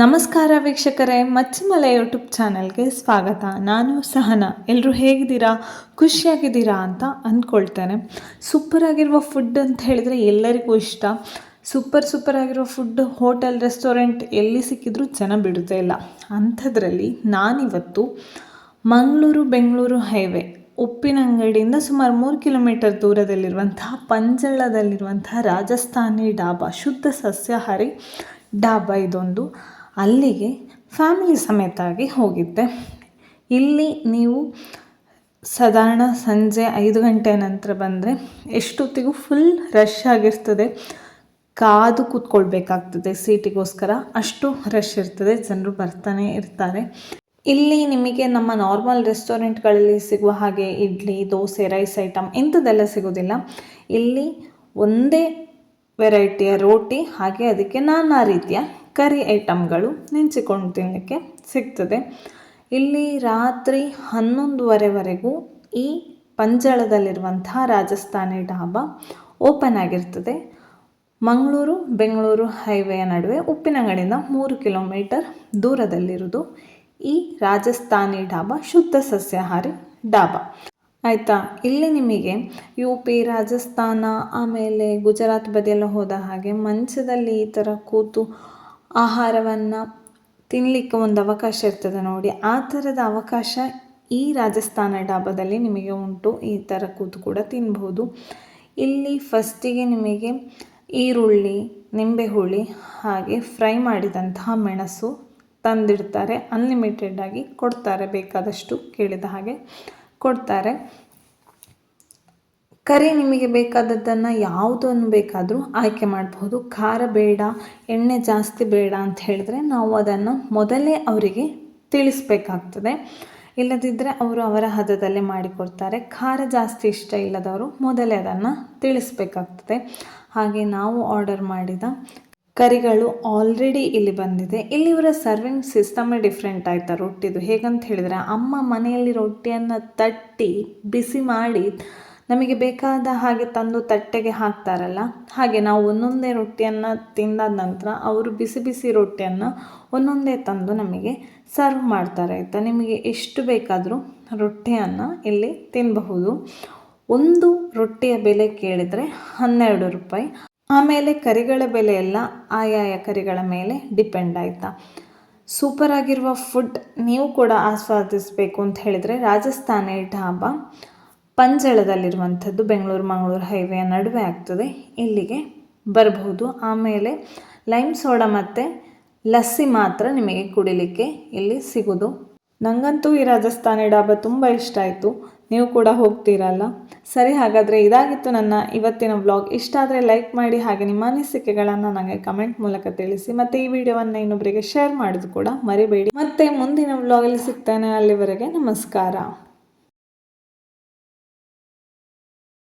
ನಮಸ್ಕಾರ ವೀಕ್ಷಕರೇ, ಮಚ್ಚಿಮಲೆ ಯೂಟ್ಯೂಬ್ ಚಾನಲ್ಗೆ ಸ್ವಾಗತ. ನಾನು ಸಹನಾ. ಎಲ್ಲರೂ ಹೇಗಿದ್ದೀರಾ? ಖುಷಿಯಾಗಿದ್ದೀರಾ ಅಂತ ಅಂದ್ಕೊಳ್ತೇನೆ. ಸೂಪರ್ ಆಗಿರುವ ಫುಡ್ ಅಂತ ಹೇಳಿದರೆ ಎಲ್ಲರಿಗೂ ಇಷ್ಟ. ಸೂಪರ್ ಸೂಪರ್ ಆಗಿರೋ ಫುಡ್ ಹೋಟೆಲ್ ರೆಸ್ಟೋರೆಂಟ್ ಎಲ್ಲಿ ಸಿಕ್ಕಿದ್ರೂ ಜನ ಬಿಡುತ್ತೆ ಇಲ್ಲ. ಅಂಥದ್ರಲ್ಲಿ ನಾನಿವತ್ತು ಮಂಗಳೂರು, ಬೆಂಗಳೂರು ಹೈವೇ ಉಪ್ಪಿನಂಗಡಿಯಿಂದ ಸುಮಾರು ಮೂರು ಕಿಲೋಮೀಟರ್ ದೂರದಲ್ಲಿರುವಂತಹ ಪಂಜಳದಲ್ಲಿರುವಂತಹ ರಾಜಸ್ಥಾನಿ ಡಾಬಾ, ಶುದ್ಧ ಸಸ್ಯಾಹಾರಿ ಡಾಬಾ ಇದೊಂದು. ಅಲ್ಲಿಗೆ ಫ್ಯಾಮಿಲಿ ಸಮೇತಾಗಿ ಹೋಗಿದ್ದೆ. ಇಲ್ಲಿ ನೀವು ಸಾಧಾರಣ ಸಂಜೆ ಐದು ಗಂಟೆ ನಂತರ ಬಂದರೆ ಎಷ್ಟೊತ್ತಿಗೂ ಫುಲ್ ರಶ್ ಆಗಿರ್ತದೆ. ಕಾದು ಕೂತ್ಕೊಳ್ಬೇಕಾಗ್ತದೆ ಸೀಟಿಗೋಸ್ಕರ. ಅಷ್ಟು ರಶ್ ಇರ್ತದೆ, ಜನರು ಬರ್ತಾನೆ ಇರ್ತಾರೆ. ಇಲ್ಲಿ ನಿಮಗೆ ನಮ್ಮ ನಾರ್ಮಲ್ ರೆಸ್ಟೋರೆಂಟ್ಗಳಲ್ಲಿ ಸಿಗುವ ಹಾಗೆ ಇಡ್ಲಿ, ದೋಸೆ ರೈಸ್ ಐಟಮ್ ಇಂಥದ್ದೆಲ್ಲ ಸಿಗೋದಿಲ್ಲ ಇಲ್ಲಿ ಒಂದೇ ವೆರೈಟಿಯ ರೋಟಿ, ಹಾಗೆ ಅದಕ್ಕೆ ನಾನಾ ರೀತಿಯ ಕರಿ ಐಟಮ್ಗಳು ನೆಂಚಿಕೊಂಡು ತಿನ್ನಲಿಕ್ಕೆ ಸಿಗ್ತದೆ. ಇಲ್ಲಿ ರಾತ್ರಿ ಹನ್ನೊಂದುವರೆವರೆಗೂ ಈ ಪಂಜಳದಲ್ಲಿರುವಂತಹ ರಾಜಸ್ಥಾನಿ ಢಾಬಾ ಓಪನ್ ಆಗಿರ್ತದೆ. ಮಂಗಳೂರು, ಬೆಂಗಳೂರು ಹೈವೇಯ ನಡುವೆ ಉಪ್ಪಿನಂಗಡಿಯಿಂದ ಮೂರು ಕಿಲೋಮೀಟರ್ ದೂರದಲ್ಲಿರುವುದು ಈ ರಾಜಸ್ಥಾನಿ ಢಾಬಾ ಶುದ್ಧ ಸಸ್ಯಾಹಾರಿ ಢಾಬಾ ಆಯಿತಾ? ಇಲ್ಲಿ ನಿಮಗೆ ಯು ಪಿ, ರಾಜಸ್ಥಾನ, ಆಮೇಲೆ ಗುಜರಾತ್ ಬದಿಯೆಲ್ಲ ಹೋದ ಹಾಗೆ ಮಂಚದಲ್ಲಿ ಈ ಥರ ಕೂತು ಆಹಾರವನ್ನು ತಿನ್ನಲಿಕ್ಕೆ ಒಂದು ಅವಕಾಶ ಇರ್ತದೆ ನೋಡಿ. ಆ ಥರದ ಅವಕಾಶ ಈ ರಾಜಸ್ಥಾನ ಡಾಬಾದಲ್ಲಿ ನಿಮಗೆ ಉಂಟು. ಈ ಥರ ಕೂತು ಕೂಡ ತಿನ್ಬೋದು. ಇಲ್ಲಿ ಫಸ್ಟಿಗೆ ನಿಮಗೆ ಈರುಳ್ಳಿ ನಿಂಬೆ ಹುಳಿ ಹಾಗೆ ಫ್ರೈ ಮಾಡಿದಂತಹ ಮೆಣಸು ತಂದಿಡ್ತಾರೆ. ಅನ್ಲಿಮಿಟೆಡ್ ಆಗಿ ಕೊಡ್ತಾರೆ. ಬೇಕಾದಷ್ಟು ಕೇಳಿದ ಹಾಗೆ ಕೊಡ್ತಾರೆ. ಕರಿ ನಿಮಗೆ ಬೇಕಾದದ್ದನ್ನು ಯಾವುದನ್ನು ಬೇಕಾದರೂ ಆಯ್ಕೆ ಮಾಡಬಹುದು. ಖಾರ ಬೇಡ, ಎಣ್ಣೆ ಜಾಸ್ತಿ ಬೇಡ ಅಂತ ಹೇಳಿದ್ರೆ ನಾವು ಅದನ್ನು ಮೊದಲೇ ಅವರಿಗೆ ತಿಳಿಸ್ಬೇಕಾಗ್ತದೆ. ಇಲ್ಲದಿದ್ದರೆ ಅವರು ಅವರ ಹದದಲ್ಲೇ ಮಾಡಿಕೊಡ್ತಾರೆ. ಖಾರ ಜಾಸ್ತಿ ಇಷ್ಟ ಇಲ್ಲದವರು ಮೊದಲೇ ಅದನ್ನು ತಿಳಿಸ್ಬೇಕಾಗ್ತದೆ. ಹಾಗೆ ನಾವು ಆರ್ಡರ್ ಮಾಡಿದ ಕರಿಗಳು ಆಲ್ರೆಡಿ ಇಲ್ಲಿ ಬಂದಿದೆ. ಇಲ್ಲಿ ಇವರ ಸರ್ವಿಂಗ್ ಸಿಸ್ಟಮೇ ಡಿಫ್ರೆಂಟ್ ಆಯಿತಾ ರೊಟ್ಟಿದು? ಹೇಗಂತ ಹೇಳಿದರೆ, ಅಮ್ಮ ಮನೆಯಲ್ಲಿ ರೊಟ್ಟಿಯನ್ನು ತಟ್ಟಿ, ಬಿಸಿ ಮಾಡಿ ನಮಗೆ ಬೇಕಾದ ಹಾಗೆ ತಂದು ತಟ್ಟೆಗೆ ಹಾಕ್ತಾರಲ್ಲ, ಹಾಗೆ ನಾವು ಒಂದೊಂದೇ ರೊಟ್ಟಿಯನ್ನು ತಿಂದಾದ ನಂತರ ಅವರು ಬಿಸಿ ಬಿಸಿ ರೊಟ್ಟಿಯನ್ನು ಒಂದೊಂದೇ ತಂದು ನಮಗೆ ಸರ್ವ್ ಮಾಡ್ತಾರೆ. ಆಯಿತಾ? ನಿಮಗೆ ಎಷ್ಟು ಬೇಕಾದರೂ ರೊಟ್ಟಿಯನ್ನು ಇಲ್ಲಿ ತಿನ್ನಬಹುದು ಒಂದು ರೊಟ್ಟಿಯ ಬೆಲೆ ಕೇಳಿದರೆ ಹನ್ನೆರಡು ರೂಪಾಯಿ. ಆಮೇಲೆ ಕರಿಗಳ ಬೆಲೆ ಎಲ್ಲ ಆಯಾಯ ಕರಿಗಳ ಮೇಲೆ ಡಿಪೆಂಡ್ ಆಯಿತಾ? ಸೂಪರ್ ಆಗಿರುವ ಫುಡ್ ನೀವು ಕೂಡ ಆಸ್ವಾದಿಸಬೇಕು ಅಂತ ಹೇಳಿದರೆ ರಾಜಸ್ಥಾನಿ ಢಾಬಾ ಪಂಜಳದಲ್ಲಿರುವಂಥದ್ದು ಬೆಂಗಳೂರು ಮಂಗಳೂರು ಹೈವೇಯ ನಡುವೆ ಆಗ್ತದೆ. ಇಲ್ಲಿಗೆ ಬರಬಹುದು. ಆಮೇಲೆ ಲೈಮ್ ಸೋಡಾ ಮತ್ತು ಲಸ್ಸಿ ಮಾತ್ರ ನಿಮಗೆ ಕುಡಿಲಿಕ್ಕೆ ಇಲ್ಲಿ ಸಿಗೋದು. ನನಗಂತೂ ಈ ರಾಜಸ್ಥಾನಿ ಡಾಬಾ ತುಂಬ ಇಷ್ಟ ಆಯಿತು. ನೀವು ಕೂಡ ಹೋಗ್ತೀರಲ್ಲ? ಸರಿ, ಹಾಗಾದರೆ ಇದಾಗಿತ್ತು ನನ್ನ ಇವತ್ತಿನ ವ್ಲಾಗ್. ಇಷ್ಟ ಆದರೆ ಲೈಕ್ ಮಾಡಿ ಹಾಗೆ ನಿಮ್ಮ ಅನಿಸಿಕೆಗಳನ್ನು ನನಗೆ ಕಮೆಂಟ್ ಮೂಲಕ ತಿಳಿಸಿ. ಮತ್ತು ಈ ವಿಡಿಯೋವನ್ನು ಇನ್ನೊಬ್ಬರಿಗೆ ಶೇರ್ ಮಾಡೋದು ಕೂಡ ಮರಿಬೇಡಿ. ಮತ್ತೆ ಮುಂದಿನ ವ್ಲಾಗಲ್ಲಿ ಸಿಗ್ತೇನೆ. ಅಲ್ಲಿವರೆಗೆ ನಮಸ್ಕಾರ.